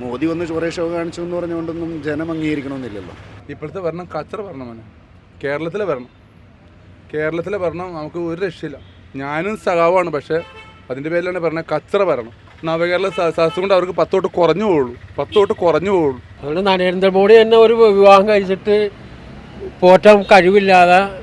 മോദി വന്ന് ചോറേ ഷോ കാണിച്ചു എന്ന് പറഞ്ഞുകൊണ്ടൊന്നും ജനം അംഗീകരിക്കണമെന്നില്ലല്ലോ. ഇപ്പോഴത്തെ ഭരണം കച്ചറ ഭരണമാണ് കേരളത്തിലെ ഭരണം. കേരളത്തിലെ ഭരണം നമുക്ക് ഒരു രക്ഷയില്ല. ഞാനും സഖാവാണ് പക്ഷേ അതിന്റെ പേരിലാണ് പറഞ്ഞത് കച്ചറ ഭരണം. നവകേരള സ- സദസ്സ് കൊണ്ട് അവർക്ക് പത്തോട്ട് കുറഞ്ഞു പോകുള്ളൂ പത്തോട്ട് കുറഞ്ഞു പോകുള്ളൂ അതുകൊണ്ട് നരേന്ദ്രമോദി തന്നെ ഒരു വിവാഹം കഴിച്ചിട്ട് പോറ്റാൻ കഴിവില്ലാതെ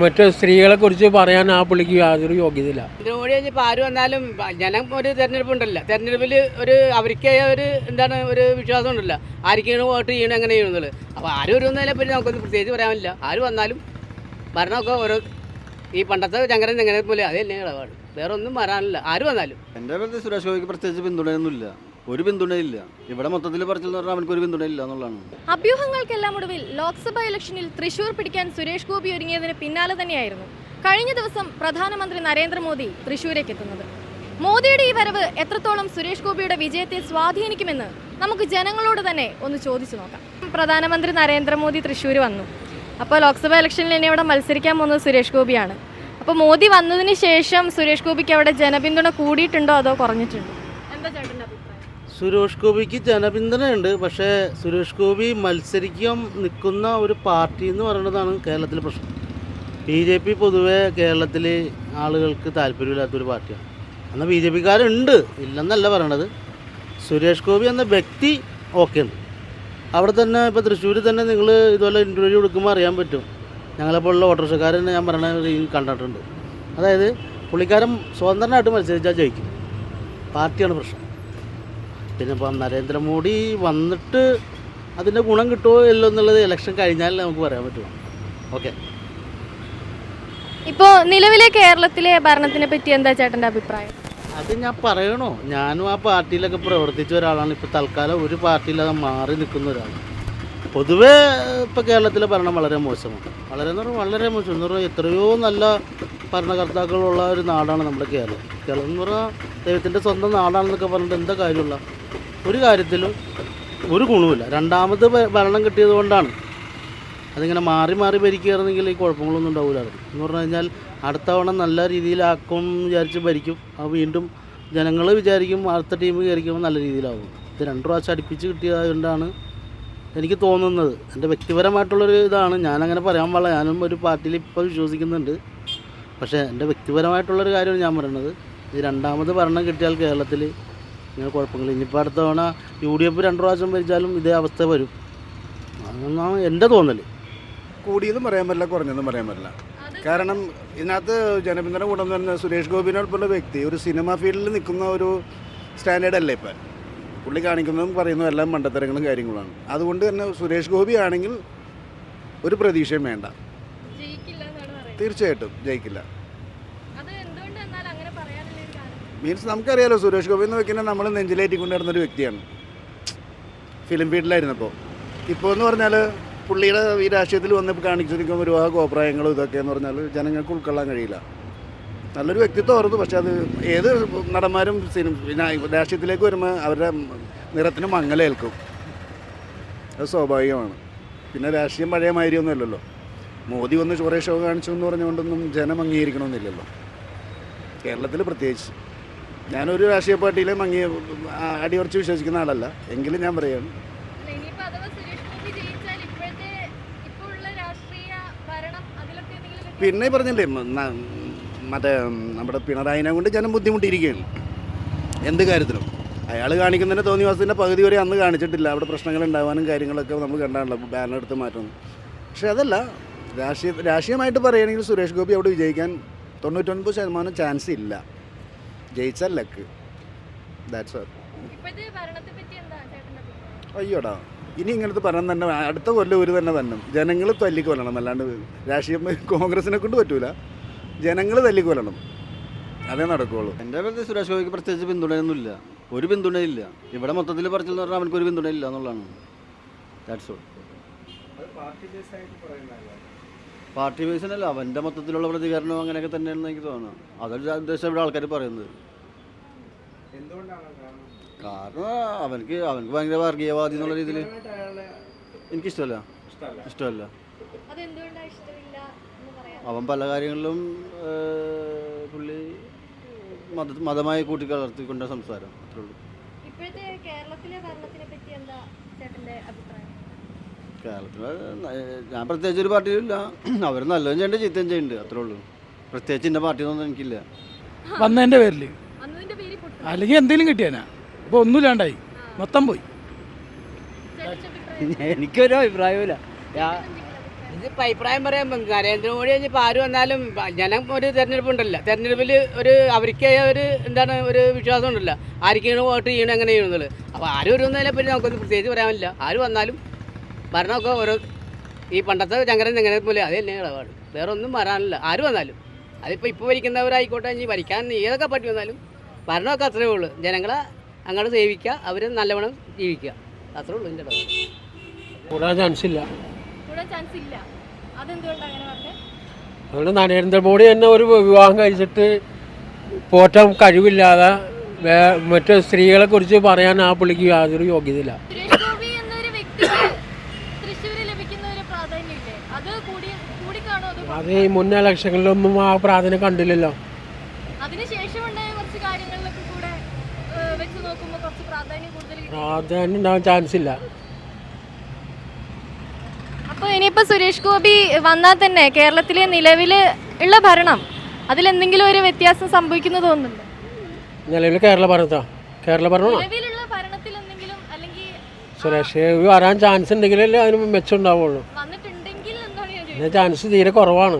മറ്റ് സ്ത്രീകളെ കുറിച്ച് പറയാൻ ആ പുള്ളിക്ക് യാതൊരു യോഗ്യതയില്ല. ഇതിനോട് ഇപ്പോൾ ആര് വന്നാലും ജനം ഒരു തെരഞ്ഞെടുപ്പ് ഉണ്ടല്ലോ. തെരഞ്ഞെടുപ്പിൽ ഒരു അവർക്ക് ഒരു എന്താണ് ഒരു വിശ്വാസം ഉണ്ടല്ലോ. ആർക്കാണ് വോട്ട് ചെയ്യണം എങ്ങനെ ചെയ്യണമെന്നുള്ളത് അപ്പോൾ ആര് വരുന്നതിനെ പറ്റി നമുക്കൊന്നും പ്രത്യേകിച്ച് പറയാനില്ല. ആര് വന്നാലും ഭരണമൊക്കെ ഓരോ ഈ പണ്ടത്തെ ചങ്കരൻ ചങ്ങരം പോലെ അത് തന്നെ ഇടപാട്. വേറെ ഒന്നും വരാനില്ല ആര് വന്നാലും. എന്റെ സുരേഷ് ഗോപിക്ക് പ്രത്യേകിച്ച് പിന്തുണയൊന്നുമില്ല. ഒരു പിന്തുണയില്ല. ഇവിടെ മൊത്തത്തിൽ അവനക്ക് ഒരു പിന്തുണയില്ല എന്നുള്ളതാണ്. അഭ്യൂഹങ്ങൾക്കെല്ലാം ഒടുവിൽ ലോക്സഭാ ഇലക്ഷനിൽ തൃശൂർ പിടിക്കാൻ സുരേഷ് ഗോപി ഒരുങ്ങിയതിന് പിന്നാലെ തന്നെയായിരുന്നു. കഴിഞ്ഞ ദിവസം പ്രധാനമന്ത്രി നരേന്ദ്രമോദി തൃശൂരേക്ക് എത്തുന്നത്. മോദിയുടെ ഈ വരവ് എത്രത്തോളം സുരേഷ് ഗോപിയുടെ വിജയത്തെ സ്വാധീനിക്കുമെന്ന് നമുക്ക് ജനങ്ങളോട് തന്നെ ഒന്ന് ചോദിച്ചു നോക്കാം. പ്രധാനമന്ത്രി നരേന്ദ്രമോദി തൃശ്ശൂർ വന്നു. അപ്പോൾ ലോക്സഭാ ഇലക്ഷനിൽ ഇനി അവിടെ മത്സരിക്കാൻ പോകുന്നത് സുരേഷ് ഗോപിയാണ്. അപ്പോൾ മോദി വന്നതിന് ശേഷം സുരേഷ് ഗോപിക്ക് അവിടെ ജനപിന്തുണ കൂടിയിട്ടുണ്ടോ അതോ കുറഞ്ഞിട്ടുണ്ടോ? സുരേഷ് ഗോപിക്ക് ജനപിന്തുണയുണ്ട്. പക്ഷേ സുരേഷ് ഗോപി മത്സരിക്കാൻ നിൽക്കുന്ന ഒരു പാർട്ടി എന്ന് പറയുന്നതാണ് കേരളത്തിലെ പ്രശ്നം. ബി ജെ പി പൊതുവെ കേരളത്തിൽ ആളുകൾക്ക് താല്പര്യമില്ലാത്തൊരു പാർട്ടിയാണ്. എന്നാൽ ബി ജെ പിക്കാരുണ്ട്. ഇല്ലെന്നല്ല പറയണത്. സുരേഷ് ഗോപി എന്ന വ്യക്തി ഓക്കെ ഉണ്ട്. അവിടെ തന്നെ ഇപ്പോൾ തൃശ്ശൂർ തന്നെ നിങ്ങൾ ഇതുപോലെ ഇന്റർവ്യൂ കൊടുക്കുമ്പോൾ അറിയാൻ പറ്റും. ഞങ്ങളെപ്പോലുള്ള ഓട്ടോറിക്ഷക്കാരനെ ഞാൻ പറയണ കണ്ടിട്ടുണ്ട്. അതായത് പുള്ളിക്കാരൻ സ്വതന്ത്രനായിട്ട് മത്സരിച്ചാൽ ജയിക്കും. പാർട്ടിയാണ് പ്രശ്നം. പിന്നെ ഇപ്പം നരേന്ദ്രമോദി വന്നിട്ട് അതിന്റെ ഗുണം കിട്ടുമോ ഇല്ലോ എന്നുള്ളത് ഇലക്ഷൻ കഴിഞ്ഞാൽ നമുക്ക് പറയാൻ പറ്റുള്ളൂ ഓക്കെ ഇപ്പോൾ നിലവിലെ കേരളത്തിലെ ഭരണത്തിനെ പറ്റി എന്താ ചേട്ടന്റെ അഭിപ്രായം? അത് ഞാൻ പറയണോ? ഞാനും ആ പാർട്ടിയിലൊക്കെ പ്രവർത്തിച്ച ഒരാളാണ്. ഇപ്പോൾ തൽക്കാലം ഒരു പാർട്ടിയിലത് മാറി നിൽക്കുന്ന ഒരാൾ പൊതുവേ ഇപ്പോൾ കേരളത്തിലെ ഭരണം വളരെ മോശമാണ്. വളരെ എന്ന് പറഞ്ഞാൽ വളരെ മോശം. എന്ന് പറഞ്ഞാൽ എത്രയോ നല്ല ഭരണകർത്താക്കളുള്ള ഒരു നാടാണ് നമ്മുടെ കേരളം. കേരളം എന്ന് പറഞ്ഞാൽ ദൈവത്തിന്റെ സ്വന്തം നാടാണെന്നൊക്കെ പറഞ്ഞിട്ട് എന്താ കാര്യമുള്ള? ഒരു കാര്യത്തിലും ഒരു ഗുണവുമില്ല. രണ്ടാമത് ഭരണം കിട്ടിയത് കൊണ്ടാണ്. അതിങ്ങനെ മാറി മാറി ഭരിക്കുകയായിരുന്നെങ്കിൽ ഈ കുഴപ്പങ്ങളൊന്നും ഉണ്ടാവില്ലായിരുന്നു എന്ന് പറഞ്ഞു കഴിഞ്ഞാൽ അടുത്ത തവണ നല്ല രീതിയിലാക്കും വിചാരിച്ച് ഭരിക്കും. അത് വീണ്ടും ജനങ്ങൾ വിചാരിക്കും അടുത്ത ടീം കയറിക്കുമ്പോൾ നല്ല രീതിയിലാവും. ഇത് രണ്ട് പ്രാവശ്യം അടുപ്പിച്ച് കിട്ടിയതുകൊണ്ടാണ് എനിക്ക് തോന്നുന്നത്. എന്റെ വ്യക്തിപരമായിട്ടുള്ളൊരു ഇതാണ്. ഞാനങ്ങനെ പറയാൻ പാടില്ല. ഞാനും ഒരു പാർട്ടിയിൽ ഇപ്പോൾ വിശ്വസിക്കുന്നുണ്ട്. പക്ഷേ എന്റെ വ്യക്തിപരമായിട്ടുള്ളൊരു കാര്യമാണ് ഞാൻ പറയുന്നത് ഈ രണ്ടാമത് ഭരണം കിട്ടിയാൽ കേരളത്തിൽ ഇങ്ങനെ കുഴപ്പങ്ങൾ ഇനിയിപ്പോൾ അടുത്ത തവണ യു ഡി എഫ് രണ്ട് പ്രാവശ്യം ഭരിച്ചാലും ഇതേ അവസ്ഥ വരും. അതെന്നാണ് എന്റെ തോന്നൽ കൂടിയതും പറയാൻ പറ്റില്ല കുറഞ്ഞതും പറയാൻ പറ്റില്ല. കാരണം ഇതിനകത്ത് ജനപിന്തുണ കൂടെന്ന് പറഞ്ഞാൽ സുരേഷ് ഗോപിനോടൊപ്പമുള്ള വ്യക്തി ഒരു സിനിമ ഫീൽഡിൽ നിൽക്കുന്ന ഒരു സ്റ്റാൻഡേർഡ് അല്ലേ ഇപ്പം. പുള്ളി കാണിക്കുന്നതും പറയുന്നതും എല്ലാം മണ്ടത്തരങ്ങളും കാര്യങ്ങളാണ് അതുകൊണ്ട് തന്നെ സുരേഷ് ഗോപി ആണെങ്കിൽ ഒരു പ്രതീക്ഷയും വേണ്ട. ജയിക്കില്ല എന്നാണ് പറയുന്നത്. തീർച്ചയായിട്ടും ജയിക്കില്ല അത് എന്തുകൊണ്ട് എന്നാൽ അങ്ങനെ പറയാനുള്ള ഒരു കാരണം മീൻസ് നമുക്കറിയാലോ സുരേഷ് ഗോപി എന്ന് വെക്കുന്നത് നമ്മൾ നെഞ്ചിലേറ്റിക്കൊണ്ട് നടന്നൊരു വ്യക്തിയാണ്. ഫിലിം ഫീൽഡിലായിരുന്നപ്പോൾ ഇപ്പോൾ എന്ന് പറഞ്ഞാൽ പുള്ളിയുടെ ഈ രാഷ്ട്രീയത്തിൽ വന്നപ്പോൾ കാണിച്ചിരിക്കുന്ന ഒരുപാട് കോപ്രായങ്ങളും ഇതൊക്കെ എന്ന് പറഞ്ഞാൽ ജനങ്ങൾക്ക് ഉൾക്കൊള്ളാൻ കഴിയില്ല. നല്ലൊരു വ്യക്തിത്വം ഓർന്നു പക്ഷെ അത് ഏത് നടന്മാരും സിനിമ രാഷ്ട്രീയത്തിലേക്ക് വരുമ്പോൾ അവരുടെ നിറത്തിന് മങ്ങലേൽക്കും. അത് സ്വാഭാവികമാണ്. പിന്നെ രാഷ്ട്രീയം പഴയ മാതിരിയൊന്നും അല്ലല്ലോ. മോദി വന്ന് കുറേ ഷോ കാണിച്ചു എന്ന് പറഞ്ഞുകൊണ്ടൊന്നും ജനം അംഗീകരിക്കണമെന്നില്ലല്ലോ. കേരളത്തിൽ പ്രത്യേകിച്ച്. ഞാനൊരു രാഷ്ട്രീയ പാർട്ടിയിലെ മങ്ങി അടിയുറച്ച് വിശ്വസിക്കുന്ന ആളല്ല. എങ്കിലും ഞാൻ പറയുകയാണ് അതിലൊക്കെ പിന്നെ പറഞ്ഞില്ലേ മറ്റേ നമ്മുടെ പിണറായിനെ കൊണ്ട് ജനം ബുദ്ധിമുട്ടിയിരിക്കുകയാണ്. എന്ത് കാര്യത്തിലും. അയാൾ കാണിക്കുന്നതിന്റെ തോന്നിവാസത്തിന്റെ പകുതി വരെ അന്ന് കാണിച്ചിട്ടില്ല. അവിടെ പ്രശ്നങ്ങൾ ഉണ്ടാവാനും കാര്യങ്ങളൊക്കെ നമ്മൾ കണ്ടാണല്ലോ ബാനർ എടുത്ത് മാറ്റുന്നു പക്ഷെ അതല്ല രാഷ്ട്രീയ രാഷ്ട്രീയമായിട്ട് പറയുകയാണെങ്കിൽ സുരേഷ് ഗോപി അവിടെ വിജയിക്കാൻ തൊണ്ണൂറ്റൊൻപത് ശതമാനം ചാൻസ് ഇല്ല. ജയിച്ചാൽ ലക്ക് ദാറ്റ്സ് ഓൾ അയ്യോടാ. ഇനി ഇങ്ങനത്തെ ഭരണം തന്നെ അടുത്ത കൊല്ലം ഒരു തന്നെ തന്നെ ജനങ്ങൾ തല്ലിക്കൊല്ലണം അല്ലാണ്ട് രാഷ്ട്രീയം കോൺഗ്രസിനെ കൊണ്ട് പറ്റൂല. ജനങ്ങൾ തല്ലിക്കൊല്ലണം അതേ നടക്കുള്ളൂ. എന്റെ അഭിപ്രായത്തിൽ സുരേഷ് ഗോപിക്ക് പ്രത്യേകിച്ച് പിന്തുണയൊന്നുമില്ല. ഒരു പിന്തുണയില്ല. ഇവിടെ മൊത്തത്തിൽ പറഞ്ഞു പറഞ്ഞാൽ അവനക്ക് ഒരു പിന്തുണയില്ല എന്നുള്ളതാണ്. ദാറ്റ്സ് ഓൾ പാർട്ടി ബേസിനല്ല അവന്റെ മൊത്തത്തിലുള്ള പ്രതികരണം അങ്ങനെയൊക്കെ തന്നെയാണെന്ന് എനിക്ക് തോന്നുന്നു. അതൊരു ഉദ്ദേശം ഇവിടെ ആൾക്കാർ പറയുന്നത്. കാരണം? അവനക്ക് അവനക്ക് ഭയങ്കര വർഗീയവാദി എന്നുള്ള രീതിയിൽ എനിക്കിഷ്ടമല്ല. ഇഷ്ടമല്ല. അതെന്തുകൊണ്ടാണ് ഇഷ്ടമില്ല എന്ന് പറയാം അവൻ പല കാര്യങ്ങളിലും പുള്ളി മത മതമായി കൂട്ടിക്കലർത്തിക്കൊണ്ട സംസാരം അത്രേ ഉള്ളൂ. ഇപ്പോഴത്തെ കേരളത്തിലെ ഭരണത്തിനെ പറ്റി എന്താ ചേട്ടന്റെ അഭിപ്രായം? കേരളത്തിൽ ഞാൻ പ്രത്യേകിച്ച് ഒരു പാർട്ടിയില്ല അവർ നല്ലതും ചെയ്യേണ്ട ചീത്തയും ചെയ്യുന്നുണ്ട് അത്രേ ഉള്ളൂ. പ്രത്യേകിച്ച് ഇന്ന പാർട്ടിയൊന്നും എനിക്കില്ല. വന്നതിന്റെ പേരിൽ അല്ലെങ്കിൽ എന്തെങ്കിലും കിട്ടിയാനാ. ഇപ്പോൾ ഒന്നുമില്ലാണ്ടായി മൊത്തം പോയി. എനിക്കൊരു അഭിപ്രായമില്ല? ഇതിപ്പോൾ അഭിപ്രായം പറയാൻ നരേന്ദ്രമോദി കഴിഞ്ഞപ്പോൾ ആര് വന്നാലും ജനം ഒരു തെരഞ്ഞെടുപ്പ് ഉണ്ടല്ല. തെരഞ്ഞെടുപ്പിൽ ഒരു അവർക്ക് ഒരു എന്താണ് ഒരു വിശ്വാസം ഉണ്ടല്ലോ. ആർക്കാണ് വോട്ട് ചെയ്യണം എങ്ങനെ ചെയ്യണമെന്നുള്ളത് അപ്പോൾ ആര് വരുന്നതിനെ പറ്റി നമുക്കൊന്നും പ്രത്യേകിച്ച് പറയാനില്ല ആര് വന്നാലും ഭരണമൊക്കെ ഓരോ ഈ പണ്ടത്തെ ചങ്കരൻ എങ്ങനെ പോലെ അത് തന്നെ ഇളവാണ് വേറെ ഒന്നും വരാനില്ല. ആര് വന്നാലും. അതിപ്പോൾ ഇപ്പോൾ ഭരിക്കുന്നവരായിക്കോട്ടെ ഇനി ഭരിക്കാൻ ഏതൊക്കെ പറ്റി വന്നാലും ഭരണമൊക്കെ അത്രേ ഉള്ളൂ. ജനങ്ങളെ അങ്ങോട്ട് സേവിക്കുക അവർ നല്ലവണ്ണം ജീവിക്കുക. അത്രേ ഉള്ളൂ എന്റെ കൂടാൻ ചാൻസ് ഇല്ല. അതുകൊണ്ട് നരേന്ദ്രമോദി തന്നെ ഒരു വിവാഹം കഴിച്ചിട്ട് പോറ്റാൻ കഴിവില്ലാതെ മറ്റു സ്ത്രീകളെ കുറിച്ച് പറയാൻ ആ പുള്ളിക്ക് യാതൊരു യോഗ്യതയില്ല സുരേഷ് ഗോപി എന്നൊരു വ്യക്തിക്ക് തൃശ്ശൂര് ലഭിക്കുന്ന ഒരു പ്രാധാന്യമില്ലേ അത് ഈ മുൻ ഇലക്ഷനിലൊന്നും ആ പ്രാധാന്യം കണ്ടില്ലല്ലോ. അതിനുശേഷം ഉണ്ടായ കുറച്ച് കാര്യങ്ങളിലൊക്കെ കൂടെ ഏഹ്, വെച്ച് നോക്കുമ്പോൾ കുറച്ച് പ്രാധാന്യം ഉണ്ടാവാൻ ചാൻസ് ഇല്ല. അപ്പോൾ ഇനിയിപ്പോൾ സുരേഷ് ഗോപി വന്നാൽ തന്നെ കേരളത്തിലെ നിലവിൽ ഉള്ള ഭരണം അതിലെന്തെങ്കിലും ഒരു വ്യത്യാസം സംഭവിക്കുന്നു തോന്നുന്നുണ്ട്? നിലവിൽ കേരള ഭരണത്താ. കേരള ഭരണം നിലവിലുള്ള ഭരണത്തിൽ എന്തെങ്കിലും അല്ലെങ്കിൽ സുരേഷ് ഗോപി വരാൻ ചാൻസ് ഉണ്ടെങ്കിലല്ലേ അതിന് മെച്ചം ഉണ്ടാവുള്ളൂ വന്നിട്ടുണ്ടെങ്കിൽ എന്താണ് ഞാൻ ചോദിച്ചത് പിന്നെ ചാൻസ് തീരെ കുറവാണ്.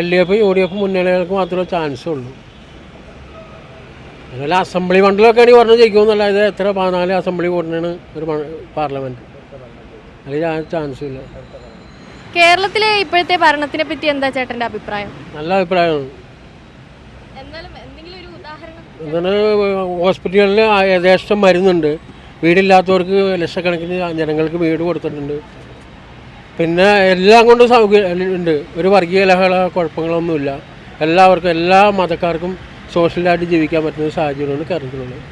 L D F U D F മുന്നണികൾക്ക് മാത്രമേ ചാൻസ് ഉള്ളൂ. അതുപോലെ അസംബ്ലി മണ്ഡലമൊക്കെ ആണെങ്കിൽ പറഞ്ഞു ജയിക്കുമെന്നല്ല ഇത് എത്ര? പതിനാല് അസംബ്ലി വോട്ടിനാണ് ഒരു പാർലമെന്റ് അതിൽ ചാൻസ് ഇല്ല. കേരളത്തിലെ ഇപ്പോഴത്തെ ഭരണത്തിനെ പറ്റി എന്താ ചേട്ടന്റെ അഭിപ്രായം? നല്ല അഭിപ്രായമാണ്. എന്താണ് ഹോസ്പിറ്റലുകളിൽ ഏകദേശം മരുന്നുണ്ട്. വീടില്ലാത്തവർക്ക് ലക്ഷക്കണക്കിന് ജനങ്ങൾക്ക് വീട് കൊടുത്തിട്ടുണ്ട്. പിന്നെ എല്ലാം കൊണ്ടും സൗകര്യം ഉണ്ട്. ഒരു വർഗീയ ലഹള കുഴപ്പങ്ങളൊന്നുമില്ല. എല്ലാവർക്കും എല്ലാ മതക്കാർക്കും സോഷ്യലായിട്ട് ജീവിക്കാൻ പറ്റുന്ന സാഹചര്യമാണ് കേരളത്തിലുള്ളത്.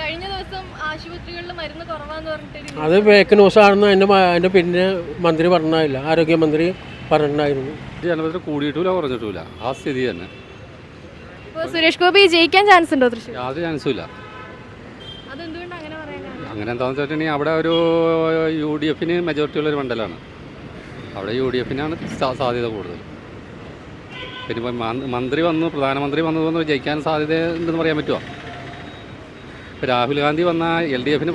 കഴിഞ്ഞ ദിവസം ആശുപത്രികളിൽ മരുന്ന് കുറവാന്ന് പറഞ്ഞിട്ട് അത് ഫേക്ക് ന്യൂസ് ആണെന്ന് അതിന്റെ അതിന്റെ പിന്നെ മന്ത്രി പറഞ്ഞില്ല ആരോഗ്യമന്ത്രി പറഞ്ഞിട്ടുണ്ടായിരുന്നു. കൂടിയിട്ടില്ല കുറഞ്ഞിട്ടില്ല ആ സ്ഥിതി തന്നെ. സുരേഷ് ഗോപി ജയിക്കാൻ ചാൻസ് ഉണ്ടോ തൃശ്ശൂർ? യാതൊരു ചാൻസും ഇല്ല അതെന്തുകൊണ്ട് അങ്ങനെ പറയാൻ കാരണം അങ്ങനെ എന്താണെന്ന് വെച്ചിട്ടുണ്ടെങ്കിൽ അവിടെ ഒരു യു ഡി എഫിന് മെജോറിറ്റി ഉള്ളൊരു മണ്ഡലമാണ് അവിടെ യു ഡി എഫിനാണ് സാധ്യത കൂടുതൽ. പിന്നെ ഇപ്പം മന്ത്രി- വന്നു പ്രധാനമന്ത്രി വന്നതൊന്ന് ജയിക്കാൻ സാധ്യത ഉണ്ടെന്ന് പറയാൻ പറ്റുമോ ഇപ്പോൾ രാഹുൽ ഗാന്ധി വന്ന എൽ ഡി എഫിന്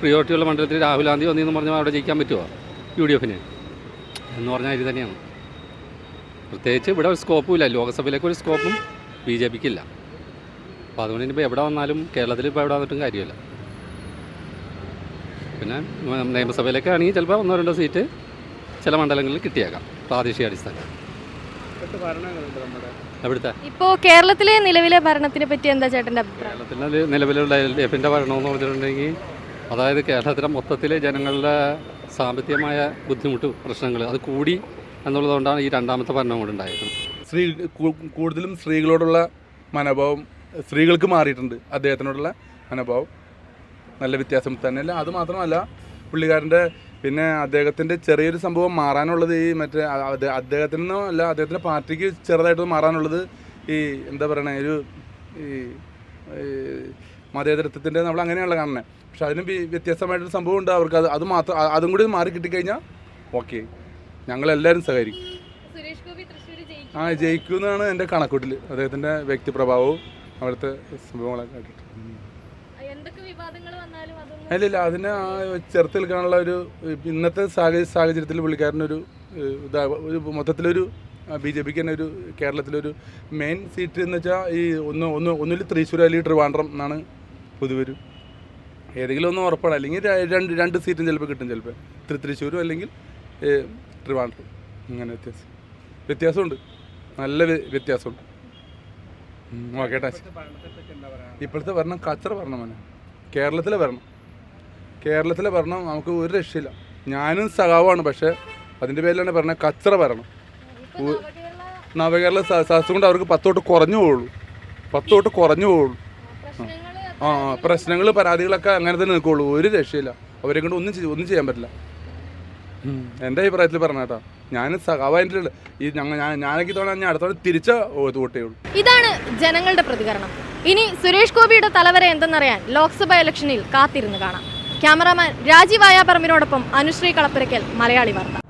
പ്രിയോറിറ്റി ഉള്ള മണ്ഡലത്തിൽ രാഹുൽ ഗാന്ധി വന്നെന്ന് പറഞ്ഞാൽ അവിടെ ജയിക്കാൻ പറ്റുമോ യു ഡി എഫിന്. എന്ന് പറഞ്ഞാൽ ഇത് തന്നെയാണ്. പ്രത്യേകിച്ച് ഇവിടെ ഒരു സ്കോപ്പും ഇല്ല. ലോക്സഭയിലേക്ക് ഒരു സ്കോപ്പും ബി ജെ പിക്ക് ഇല്ല. അപ്പോൾ അതുകൊണ്ട് ഇനിയിപ്പോൾ എവിടെ വന്നാലും കേരളത്തിൽ ഇപ്പോൾ എവിടെ വന്നിട്ടും കാര്യമില്ല. പിന്നെ നിയമസഭയിലേക്ക് ആണെങ്കിൽ ചിലപ്പോൾ ഒന്നോ രണ്ടോ സീറ്റ് ചില മണ്ഡലങ്ങളിൽ കിട്ടിയേക്കാം പ്രാദേശിക അടിസ്ഥാനം. എവിടുത്തെ? ഇപ്പോൾ കേരളത്തിലെ നിലവിലെ ഭരണത്തിനെ പറ്റി എന്താ ചേട്ടന്റെ അഭിപ്രായം? കേരളത്തിലെ നിലവിലുള്ള എൽ ഡി എഫിന്റെ ഭരണമെന്ന് പറഞ്ഞിട്ടുണ്ടെങ്കിൽ അതായത് കേരളത്തിലെ മൊത്തത്തിലെ ജനങ്ങളുടെ സാമ്പത്തികമായ ബുദ്ധിമുട്ട് പ്രശ്നങ്ങൾ അത് കൂടി എന്നുള്ളതുകൊണ്ടാണ് ഈ രണ്ടാമത്തെ ഭരണം കൂടെ ഉണ്ടായത്. സ്ത്രീ കൂടുതലും സ്ത്രീകളോടുള്ള മനോഭാവം സ്ത്രീകൾക്ക് മാറിയിട്ടുണ്ട് അദ്ദേഹത്തിനോടുള്ള മനോഭാവം. നല്ല വ്യത്യാസം തന്നെയല്ല. അത് മാത്രമല്ല പുള്ളിക്കാരന്റെ പിന്നെ അദ്ദേഹത്തിന്റെ ചെറിയൊരു സംഭവം മാറാനുള്ളത് ഈ മറ്റേ അദ്ദേഹത്തിൽ നിന്നോ അല്ല അദ്ദേഹത്തിന്റെ പാർട്ടിക്ക് ചെറുതായിട്ട് മാറാനുള്ളത് ഈ എന്താ പറയണേ ഒരു ഈ മതേതരത്വത്തിന്റെ നമ്മൾ അങ്ങനെയുള്ള കാണുന്നത് പക്ഷെ അതിന് വ്യത്യസ്തമായിട്ടൊരു സംഭവം ഉണ്ട് അവർക്ക്. അത് അത് മാത്രം അതും കൂടി മാറി കിട്ടിക്കഴിഞ്ഞാൽ ഓക്കെ. ഞങ്ങളെല്ലാവരും സഹകരിക്കും. ജയിക്കും. ആ ജയിക്കുമെന്നാണ് എന്റെ കണക്കൂട്ടിൽ. അദ്ദേഹത്തിന്റെ വ്യക്തിപ്രഭാവവും അവിടുത്തെ സംഭവങ്ങളൊക്കെ കേട്ടിട്ട്. അല്ലില്ല അതിനെ ആ ചെറുത്ത് നിൽക്കാനുള്ള ഒരു ഇന്നത്തെ സാഹചര്യ സാഹചര്യത്തിൽ പുള്ളിക്കാരനൊരു ഇതാ ഒരു മൊത്തത്തിലൊരു ബി ജെ പിക്ക് തന്നെ ഒരു കേരളത്തിലൊരു മെയിൻ സീറ്റ് എന്ന് വെച്ചാൽ ഈ ഒന്ന് ഒന്ന് ഒന്നിൽ തൃശ്ശൂർ അല്ലെങ്കിൽ ട്രിവാൻഡ്രം എന്നാണ് പൊതുവരും. ഏതെങ്കിലും ഒന്ന് ഉറപ്പാണ്. അല്ലെങ്കിൽ രണ്ട് രണ്ട് സീറ്റും ചിലപ്പോൾ കിട്ടും ചിലപ്പോൾ തൃ തൃശ്ശൂരും അല്ലെങ്കിൽ ട്രിവാൻഡ്രം. അങ്ങനെ വ്യത്യാസം. വ്യത്യാസമുണ്ട്. നല്ല വ്യത്യാസമുണ്ട്. ഓക്കെ ഇപ്പോഴത്തെ ഭരണം കച്ചറ ഭരണമാണ് കേരളത്തിലെ വരണം കേരളത്തിലെ വരണം നമുക്ക് ഒരു രക്ഷയില്ല. ഞാനും സഖാവാണ് പക്ഷേ അതിന്റെ പേരിലാണ് പറഞ്ഞത് കച്ചറ വരണം നവകേരള സദസ് കൊണ്ട് അവർക്ക് പത്തോട്ട് കുറഞ്ഞു പോവുള്ളൂ. പത്തോട്ട് കുറഞ്ഞു പോവുള്ളൂ. പ്രശ്നങ്ങൾ ആ ആ പ്രശ്നങ്ങൾ പരാതികളൊക്കെ അങ്ങനെ തന്നെ നിൽക്കുള്ളൂ. ഒരു രക്ഷയില്ല. അവരെ കൊണ്ട് ഒന്നും ഒന്നും ചെയ്യാൻ പറ്റില്ല. എന്റെ അഭിപ്രായത്തിൽ പറഞ്ഞേട്ടാ ഞാൻ സഖാവായിട്ട് ഈ ഞങ്ങൾ ഞാൻ ഞാനൊക്കെ ഞാൻ അടുത്തോടെ തിരിച്ച വോട്ട് ഉള്ളൂ ഇതാണ് ജനങ്ങളുടെ പ്രതികരണം. ഇനി സുരേഷ് ഗോപിയുടെ തലവരെ എന്തെന്നറിയാൻ ലോക്സഭാ ഇലക്ഷനിൽ കാത്തിരുന്ന് കാണാം. ക്യാമറാമാൻ രാജീവ് ആയാപറമ്പിനോടൊപ്പം അനുശ്രീ കളപ്പുരയ്ക്കൽ മലയാളി വാർത്ത.